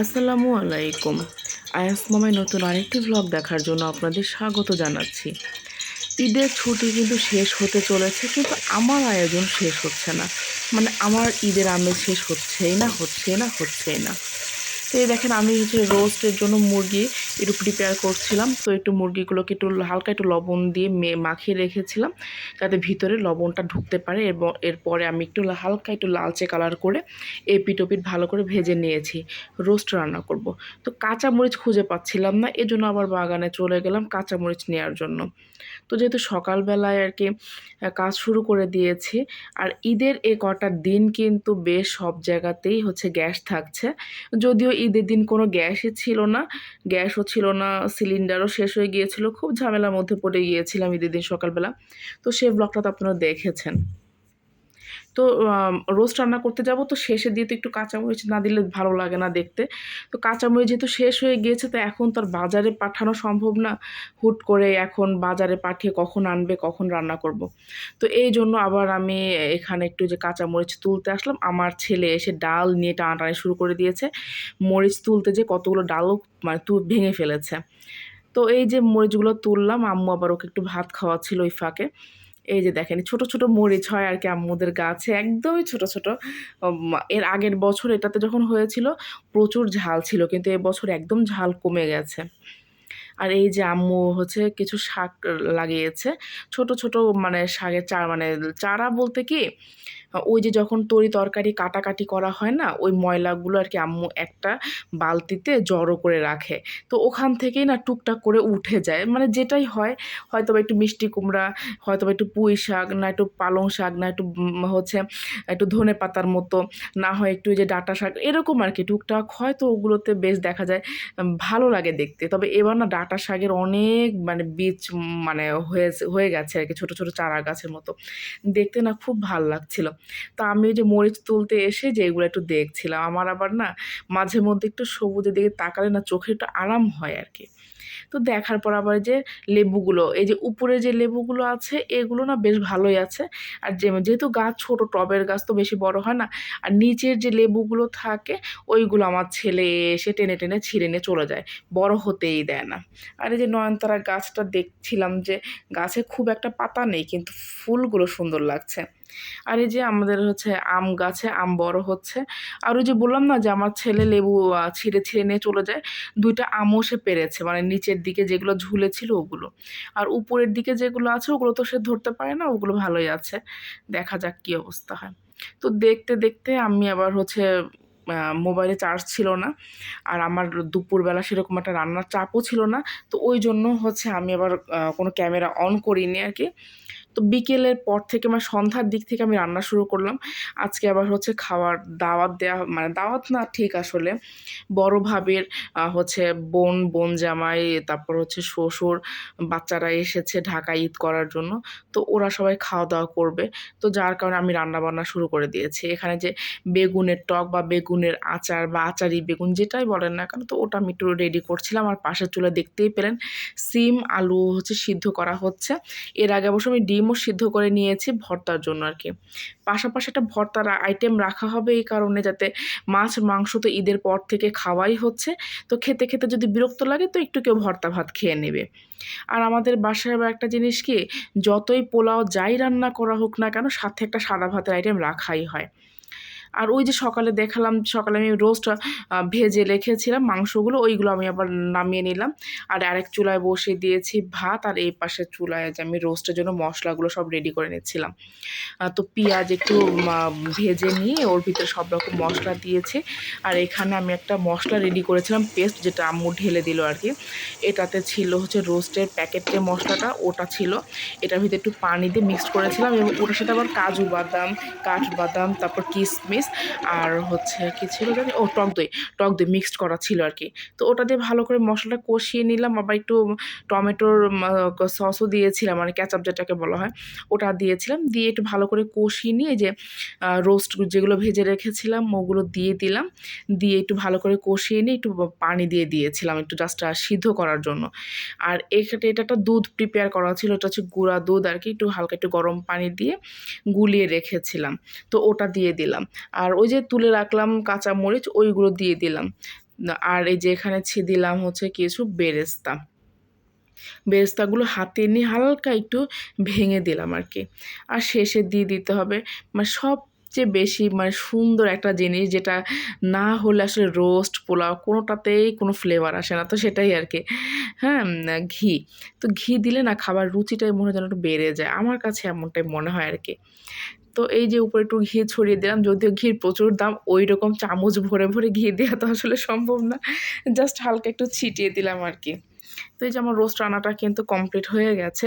আসসালামু আলাইকুম। আয়াস মামায় নতুন আরেকটি ব্লগ দেখার জন্য আপনাদের স্বাগত জানাচ্ছি। ঈদের ছুটি কিন্তু শেষ হতে চলেছে, কিন্তু আমার আয়োজন শেষ হচ্ছে না। মানে আমার ঈদের আমেজ শেষ হচ্ছেই না হচ্ছেই না হচ্ছেই না। তো এই দেখেন, আমি হচ্ছে রোস্টের জন্য মুরগি একটু প্রিপেয়ার করছিলাম। তো একটু মুরগিগুলোকে একটু হালকা একটু লবণ দিয়ে মাখিয়ে রেখেছিলাম যাতে ভিতরে লবণটা ঢুকতে পারে এবং এরপরে আমি একটু হালকা একটু লালচে কালার করে এপিট ওপিট ভালো করে ভেজে নিয়েছি। রোস্ট রান্না করব। তো কাঁচা মরিচ খুঁজে পাচ্ছিলাম না, এজন্য আবার বাগানে চলে গেলাম কাঁচা মরিচ নেওয়ার জন্য। তো যেহেতু সকালবেলায় আর কি কাজ শুরু করে দিয়েছি, আর ঈদের এ কটা দিন কিন্তু বেশ সব জায়গাতেই হচ্ছে গ্যাস থাকছে। যদিও ঈদের দিন কোনো গ্যাসই ছিল না গ্যাসও ছিল না সিলিন্ডারও শেষ হয়ে গিয়েছিল। খুব ঝামেলার মধ্যে পড়ে গিয়েছিলাম ঈদের দিন সকালবেলা। তো সেই ব্লগটা তো আপনারা দেখেছেন। তো রোস্ট রান্না করতে যাব, তো শেষে দিয়ে তো একটু কাঁচামরিচ না দিলে ভালো লাগে না দেখতে। তো কাঁচামরিচ যেহেতু শেষ হয়ে গিয়েছে, তো এখন তো আর বাজারে পাঠানো সম্ভব না। হুট করে এখন বাজারে পাঠিয়ে কখন আনবে, কখন রান্না করব। তো এই জন্য আবার আমি এখানে একটু যে কাঁচামরিচ তুলতে আসলাম। আমার ছেলে এসে ডাল নিয়ে টানাটানি শুরু করে দিয়েছে। মরিচ তুলতে যে কতগুলো ডালও মানে তু, ভেঙে ফেলেছে। তো এই যে মরিচগুলো তুললাম, আম্মু আবার ওকে একটু ভাত খাওয়াচ্ছিল ওই ফাঁকে। এই যে দেখেন, ছোট ছোট মরিচ হয় আর কি আম্মুদের গাছে, একদমই ছোট ছোট। এর আগের বছর এটাতে যখন হয়েছিল, প্রচুর ঝাল ছিল, কিন্তু এবছর একদম ঝাল কমে গেছে। আর এই যে আম্মু হচ্ছে কিছু শাক লাগিয়েছে, ছোট ছোট মানে শাকের চারা মানে চারা বলতে কি, ওই যে যখন তরি তরকারি কাটাকাটি করা হয় না, ওই ময়লাগুলো আর কি আম্মু একটা বালতিতে জড়ো করে রাখে। তো ওখান থেকেই না টুকটাক করে উঠে যায়। মানে যেটাই হয় হয়তো একটু মিষ্টি কুমড়া হয়তো একটু পুঁই শাক, না একটু পালং শাক, না একটু হচ্ছে একটু ধনে পাতার মতো, না হয় একটু যে ডাঁটা শাক, এরকম আর কি টুকটাক হয়তো ওগুলোতে বেশ দেখা যায়, ভালো লাগে দেখতে। তবে এবার না শাকের অনেক মানে বীজ মানে হয়েছে, হয়ে গেছে আর কি, ছোটো ছোটো চারা গাছের মতো। দেখতে না খুব ভালো লাগছিল। তা আমি ওই যে মরিচ তুলতে এসে যে এগুলো একটু দেখছিলাম, আমার আবার না মাঝে মধ্যে একটু সবুজের দিকে তাকালে না চোখে একটু আরাম হয় আর কি। তো দেখার পর আবার যে লেবুগুলো, এই যে উপরে যে লেবুগুলো আছে, এগুলো না বেশ ভালোই আছে। আর যেহেতু গাছ ছোট, টবের গাছ তো বেশি বড় হয় না, আর নিচের যে লেবুগুলো থাকে, ওইগুলো আমার ছেলে এসে টেনে টেনে ছিঁড়ে নিয়ে চলে যায়। বড় হতেই দেয় না। আর এই যে নয়নতারা গাছটা দেখছিলাম যে, গাছে খুব একটা পাতা নেই, কিন্তু ফুলগুলো সুন্দর লাগছে। আর এই যে আমাদের হচ্ছে আম গাছে আম বড় হচ্ছে, আর ওই যে বললাম না যে আমার ছেলে লেবু ছিঁড়ে ছিঁড়ে নিয়ে চলে যায়, দুইটা আমও সে পেরেছে মানে নিচের দিকে যেগুলো ঝুলে ছিল ওগুলো। আর উপরের দিকে যেগুলো আছে ওগুলো তো সে ধরতে পারে না, ওগুলো ভালোই আছে, দেখা যাক কী অবস্থা হয়। তো দেখতে দেখতে আমি আবার হচ্ছে মোবাইলে চার্জ ছিল না, আর আমার দুপুরবেলা সেরকম একটা রান্নার চাপও ছিল না, তো ওই জন্য হচ্ছে আমি আবার কোনো ক্যামেরা অন করিনি আর কি। তো বিকেলের পর থেকে মানে সন্ধ্যার দিক থেকে আমি রান্না শুরু করলাম। আজকে আবার হচ্ছে খাওয়ার দাওয়াত দেওয়া মানে দাওয়াত না ঠিক আসলে। বড় ভাবের হচ্ছে বোন বোন জামাই, তারপর হচ্ছে শ্বশুর, বাচ্চারা এসেছে ঢাকা ঈদ করার জন্য। তো ওরা সবাই খাওয়া দাওয়া করবে। তো যার কারণে আমি রান্না বান্না শুরু করে দিয়েছি। এখানে যে বেগুনের টক বা বেগুনের আচার বা আচারি বেগুন যেটাই বলেন না কেন, তো ওটা আমি একটু রেডি করছিলাম। আর পাশের চুলে দেখতেই পেলেন, সিম আলু হচ্ছে সিদ্ধ করা হচ্ছে। এর আগে অবশ্য আমি ডিমও সিদ্ধ করে নিয়েছি ভর্তার জন্য আর কি। পাশাপাশি একটা ভর্তার আইটেম রাখা হবে এই কারণে যাতে মাছ, মাংস তো ঈদের পর থেকে খাওয়াই হচ্ছে। তো খেতে খেতে যদি বিরক্ত লাগে তো একটু কেউ ভর্তা ভাত খেয়ে নেবে। আর আমাদের বাসায় একটা জিনিস কি, যতই পোলাও যাই রান্না করা হোক না কেন, সাথে একটা সাদা ভাতের আইটেম রাখাই হয়। আর ওই যে সকালে দেখালাম, সকালে আমি রোস্ট ভেজে রেখেছিলাম মাংসগুলো, ওইগুলো আমি আবার নামিয়ে নিলাম। আর আরেক চুলায় বসিয়ে দিয়েছি ভাত, আর এই পাশের চুলায় যে আমি রোস্টের জন্য মশলাগুলো সব রেডি করে নিচ্ছিলাম। তো পেঁয়াজ একটু ভেজে নিয়ে ওর ভিতরে সব রকম মশলা দিয়েছে। আর এখানে আমি একটা মশলা রেডি করেছিলাম পেস্ট যেটা আম্মু ঢেলে দিল আর কি। এটাতে ছিল হচ্ছে রোস্টের প্যাকেটের মশলাটা, ওটা ছিল। এটার ভিতরে একটু পানি দিয়ে মিক্সড করেছিলাম এবং ওটার সাথে আবার কাজু বাদাম, কাঠবাদাম, তারপর কিশমিশ আর হচ্ছে কি ছিল জানি? ও টক দই টক দই মিক্সড করা ছিল আর কি তো ওটা দিয়ে ভালো করে মশলাটা কষিয়ে নিলাম। আবার একটু টমেটোর সসও দিয়েছিলাম মানে ক্যাচাপ যেটাকে বলা হয়। ওটা দিয়েছিলাম। দিয়ে একটু ভালো করে কষিয়ে নিয়ে যে রোস্ট যেগুলো ভেজে রেখেছিলাম, ওগুলো দিয়ে দিলাম। দিয়ে একটু ভালো করে কষিয়ে নিয়ে একটু পানি দিয়ে দিয়েছিলাম একটু জাস্ট সিদ্ধ করার জন্য। আর এখানে এটা একটা দুধ প্রিপেয়ার করা ছিল ওটা হচ্ছে গুঁড়া দুধ আর কি একটু হালকা একটু গরম পানি দিয়ে গুলিয়ে রেখেছিলাম। তো ওটা দিয়ে দিলাম। আর ওই যে তুলে রাখলাম কাঁচা মরিচ, ওইগুলো দিয়ে দিলাম। আর এই যে এখানে দিলাম হচ্ছে কিছু বেরেস্তা। বেরেস্তাগুলো হাতে নিয়ে হালকা একটু ভেঙে দিলাম আর কি। আর শেষে দিয়ে দিতে হবে। মানে সবচেয়ে বেশি মানে সুন্দর একটা জিনিস যেটা না হলে আসলে রোস্ট, পোলাও কোনোটাতেই কোনো ফ্লেভার আসে না। তো সেটাই আর কি। হ্যাঁ ঘি। তো ঘি দিলে না খাবার রুচিটাই মনে হয় যেন একটু বেড়ে যায়। আমার কাছে এমনটাই মনে হয় আর কি। তো এই যে উপরে একটু ঘি ছড়িয়ে দিলাম, যদিও ঘির প্রচুর দাম ওই রকম চামচ ভরে ভরে ঘি দেওয়া তো আসলে সম্ভব না। জাস্ট হালকা একটু ছিটিয়ে দিলাম আর কি। তো এই যে আমার রোস্ট রান্নাটা কিন্তু কমপ্লিট হয়ে গেছে।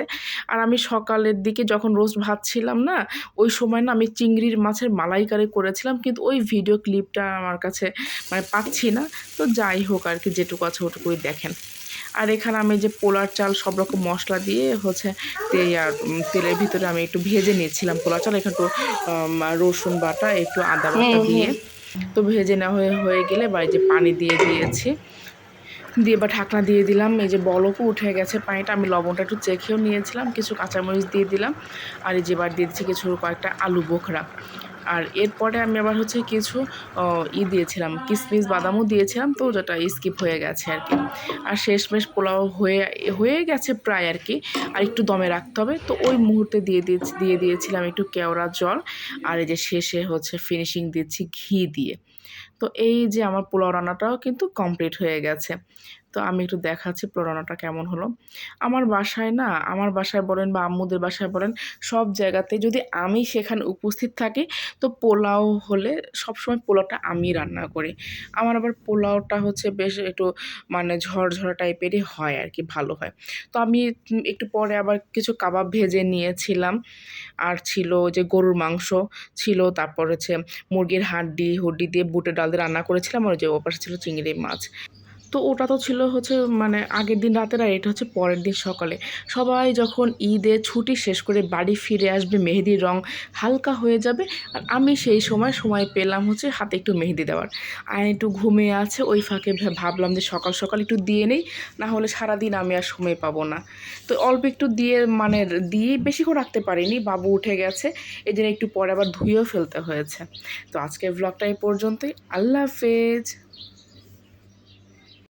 আর আমি সকালের দিকে যখন রোস্ট ভাজছিলাম না ওই সময় না আমি চিংড়ির মাছের মালাইকারি করেছিলাম কিন্তু ওই ভিডিও ক্লিপটা আমার কাছে মানে পাচ্ছি না। তো যাই হোক আর কি যেটুকু আছে ওটুকুই দেখেন। আর এখানে আমি যে পোলার চাল সব রকম মশলা দিয়ে হচ্ছে আর তেলের ভিতরে আমি একটু ভেজে নিয়েছিলাম পোলার চাল। এখানে একটু রসুন বাটা একটু আদা বাটা দিয়ে। তো ভেজে না হয়ে হয়ে গেলে বা যে পানি দিয়ে দিয়েছি। দিয়ে বা ঢাকনা দিয়ে দিলাম। এই যে বলকও উঠে গেছে পানিটা। আমি লবণটা একটু চেখেও নিয়েছিলাম, কিছু কাঁচামরিচ দিয়ে দিলাম। আর এই যে বার দিয়ে দিচ্ছি কিছু কয়েকটা আলু বোখরা। আর এরপরে আমি আবার হচ্ছে কিছু ই দিয়েছিলাম কিশমিশ বাদামও দিয়েছিলাম। তো যেটা স্কিপ হয়ে গেছে আর কি। আর শেষমেশ পোলাও হয়ে হয়ে গেছে প্রায় আর কি। আর একটু দমে রাখতে হবে। তো ওই মুহূর্তে দিয়ে দিয়েছি, দিয়ে দিয়েছিলাম একটু কেওড়া জল। আর এই যে শেষে হচ্ছে ফিনিশিং দিচ্ছি ঘি দিয়ে। তো এই যে আমার পোলাও রান্নাটাও কিন্তু কমপ্লিট হয়ে গেছে। তো আমি একটু দেখাচ্ছি পোলাও কেমন হলো। আমার বাসায় না, আমার বাসায় বলেন বা আম্মুদের বাসায় বলেন, সব জায়গাতে যদি আমি সেখানে উপস্থিত থাকি, তো পোলাও হলে সবসময় পোলাওটা আমি রান্না করি। আমার আবার পোলাওটা হচ্ছে বেশ একটু মানে ঝরঝরা টাইপেরই হয় আর কি, ভালো হয়। তো আমি একটু পরে আবার কিছু কাবাব ভেজে নিয়েছিলাম। আর ছিল যে গরুর মাংস, ছিল তারপর হচ্ছে মুরগির হাড্ডি, হুড্ডি দিয়ে বুটের ডাল দিয়ে রান্না করেছিলাম। আর যে ওপাশে ছিল চিংড়ি মাছ। তো ওটা তো ছিল হচ্ছে মানে আগের দিন রাতের আর এটা হচ্ছে পরের দিন সকালে। সবাই যখন ঈদে ছুটি শেষ করে বাড়ি ফিরে আসবে, মেহেদির রং হালকা হয়ে যাবে। আর আমি সেই সময় সময় পেলাম হচ্ছে হাতে একটু মেহেদি দেওয়ার। আর একটু ঘুমিয়ে আছে, ওই ফাঁকে ভাবলাম যে সকাল সকাল একটু দিয়ে নেই, না হলে সারাদিন আমি আর সময় পাবো না। তো অল্প একটু দিয়ে মানে দিয়ে বেশিক্ষণ রাখতে পারিনি, বাবু উঠে গেছে এই জন্য একটু পরে আবার ধুয়েও ফেলতে হয়েছে। তো আজকের ব্লগটা এই পর্যন্তই, আল্লাহ হাফেজ।